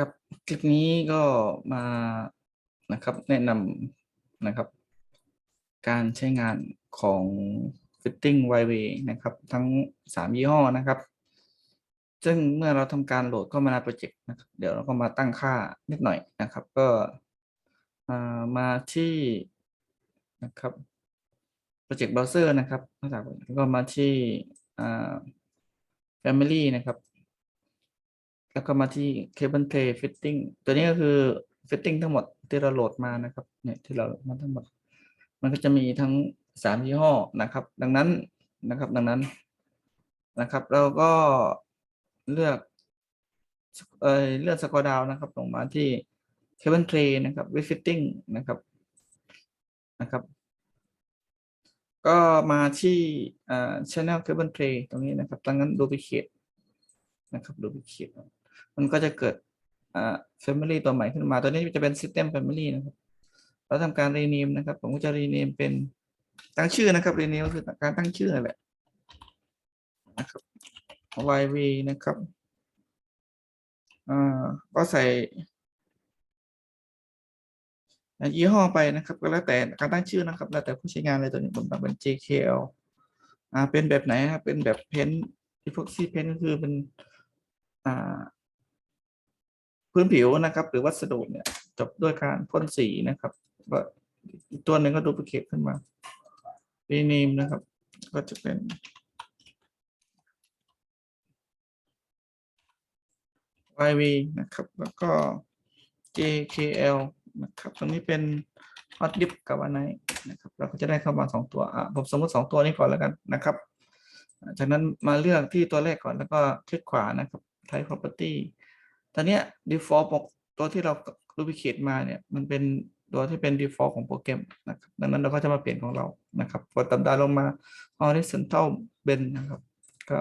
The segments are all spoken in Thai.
ครับคลิปนี้ก็มานะครับแนะนำนะครับ การใช้งานของ Fitting y w a y นะครับ ทั้ง 3 ยี่ห้อนะครับ ซึ่งเมื่อเราทำการโหลดเข้ามาในโปรเจกต์นะครับ เดี๋ยวเราก็มาตั้งค่านิดหน่อยนะครับ ก็มาที่นะครับโปรเจกต์เบราว์เซอร์นะครับแล้วก็มาที่ Family นะครับ แล้วก็มาที่ Cable Tray Fitting ตัวนี้ก็คือ Fitting ทั้งหมดที่เราโหลดมานะครับเนี่ยที่เรามาทั้งหมด มันก็จะมีทั้งสามยี่ห้อนะครับ ดังนั้นนะครับ ดังนั้นนะครับ เราก็เลือกเอ่อเลือกสกอร์ดาวนะครับ ลงมาที่ Cable Tray นะครับ with Fitting นะครับนะครับ ก็มาที่อ่า Channel Cable Tray ตรงนี้นะครับดังนั้น Duplicate นะครับ Duplicate มันก็จะเกิดอ่า Family ตัวใหม่ขึ้นมา ตัวนี้จะเป็น System Family นะครับ เราทำการ rename นะครับ ผมก็จะ rename เป็นตั้งชื่อนะครับ rename ก็คือการตั้งชื่อแหละนะครับ YV นะครับอ่าก็ใส่ยี่ห้อไปนะครับก็แล้วแต่การตั้งชื่อนะครับ แล้วแต่ผู้ใช้งานเลยตัวนี้ผมตั้งเป็น JKL อ่าเป็นแบบไหนครับเป็นแบบเพนที่พวกซีเพนก็คือเป็นอ่า พื้นผิวนะครับ หรือวัสดุเนี่ยจบด้วยการพ่นสีนะครับก็อีกตัวหนึ่งก็ดูปลิเคทขึ้นมา rename นะครับ ก็จะเป็น YV นะครับ แล้วก็ JKL นะครับ ตรงนี้เป็น hot dip กับอันไหนนะครับ เราก็จะได้เข้ามาสองตัว อะ ผมสมมติสองตัวนี้ก่อนแล้วกันนะครับ จากนั้นมาเลือกที่ตัวแรกก่อนแล้วก็คลิกขวานะครับ type property ตอนนี้ default ตัวที่เรา duplicate มาเนี่ย มันเป็นตัวที่เป็น default ของโปรแกรมนะครับ ดังนั้นเราก็จะมาเปลี่ยนของเรา นะครับ กดตามดาวลงมา horizontal bend นะครับ ก็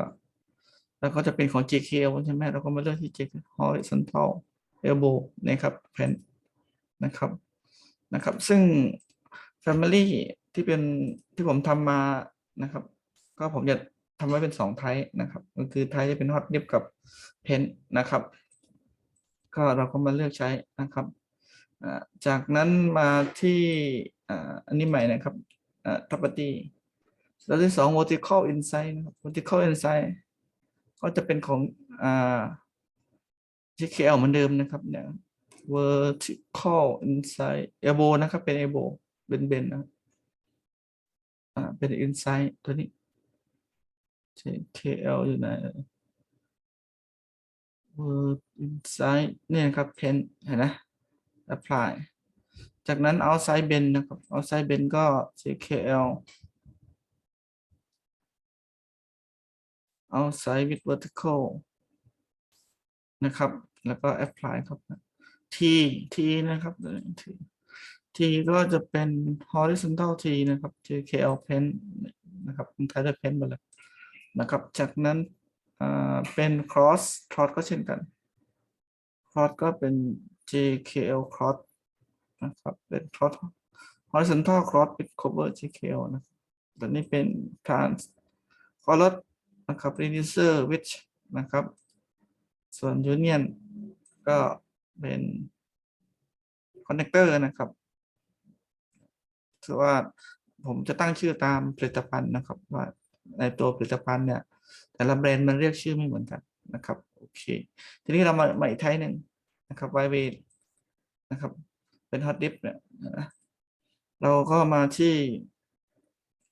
แล้วก็จะเป็นของ JKL ใช่ไหมเราก็มาเลือกที่ JK horizontal elbow นะครับแผ่นนะครับ นะครับ ซึ่ง family ที่เป็นที่ผมทำมานะครับ ก็ผมจะทำไว้เป็นสองไทป์นะครับ ก็คือไทป์จะเป็น hot dip กับ pen นะครับ ก็เราก็มาเลือกใช้นะครับจากนั้นมาที่อันนี้ใหม่นะครับอ่า property แล้วที่สอง vertical insight นะครับ vertical insight ก็จะเป็นของอ GKL เหมือนเดิมนะครับเนี่ย vertical insight elbow นะครับ เป็น elbow เบนๆนะครับอ่าเป็น insight ตัวนี้ JKL อยู่ไหน word inside เนี่ยครับ pen เห็นไหม apply จากนั้น outside bend นะครับ outside bend ก็ JKL outside with vertical นะครับ แล้วก็ apply ครับ T T นะครับ T T ก็จะเป็น horizontal T นะครับ JKL pen นะครับใช้ด้วย pen ไปเลยนะครับ จากนั้น เป็น cross cross ก็เช่นกัน cross ก็เป็น JKL cross นะครับ เป็น cross horizontal cross with cover JKL นะครับตัวนี้เป็น trans color นะครับ reducer width นะครับ ส่วน union ก็เป็น connector นะครับถือว่าผมจะตั้งชื่อตามผลิตภัณฑ์นะครับ ว่าในตัวผลิตภัณฑ์เนี่ย แต่ละแบรนด์มันเรียกชื่อไม่เหมือนกันนะครับโอเคทีนี้เรามามาอีกไทป์หนึ่งนะครับไวเวนะครับ เป็นฮอตดิฟเนี่ยนะเราก็มาที่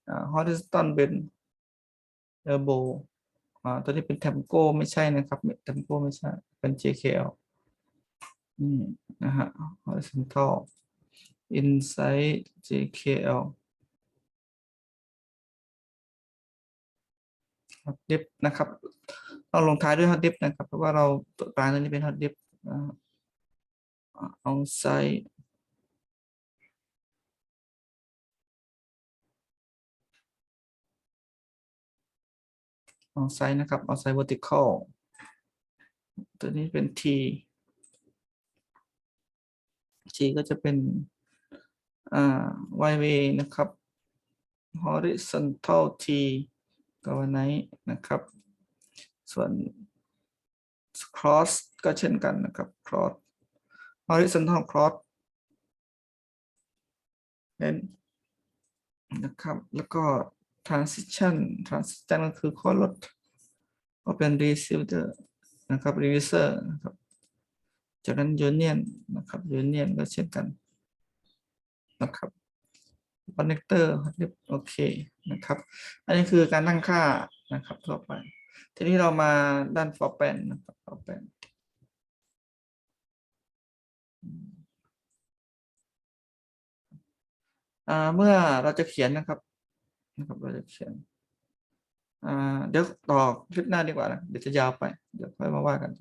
ฮอ่า horizontal bend elbow อ่าตัวนี้เป็น Temco ไม่ใช่นะครับ Temco ไม่ใช่ เป็น JKL นี่นะฮะ horizontal inside JKL ฮอตดิฟนะครับต้องลงท้ายด้วยฮอตดิฟนะครับ เพราะว่าเราตัวกลางตัวนี้เป็นฮอตดิฟเอาไซด์เอาไซด์นะครับเอาไซด์ vertical ตัวนี้เป็น T T ก็จะเป็นอ่า y way นะครับ horizontal T กวันไนนะครับ ส่วน cross ก็เช่นกันนะครับ cross horizontal cross เห็นนะครับ แล้วก็ transition transition ก็คือข้อลดก็เป็น receiver นะครับ reducer นะครับ จากนั้น union นะครับ union ก็เช่นกันนะครับ connector โอเคนะครับ อันนี้คือการตั้งค่านะครับทั่วไป ทีนี้เรามาด้าน for pan นะครับ for pan อ่าเมื่อเราจะเขียนนะครับนะครับเราจะเขียนอ่าเดี๋ยวต่อคลิปหน้าดีกว่านะเดี๋ยวจะยาวไป เดี๋ยวค่อยมาว่ากัน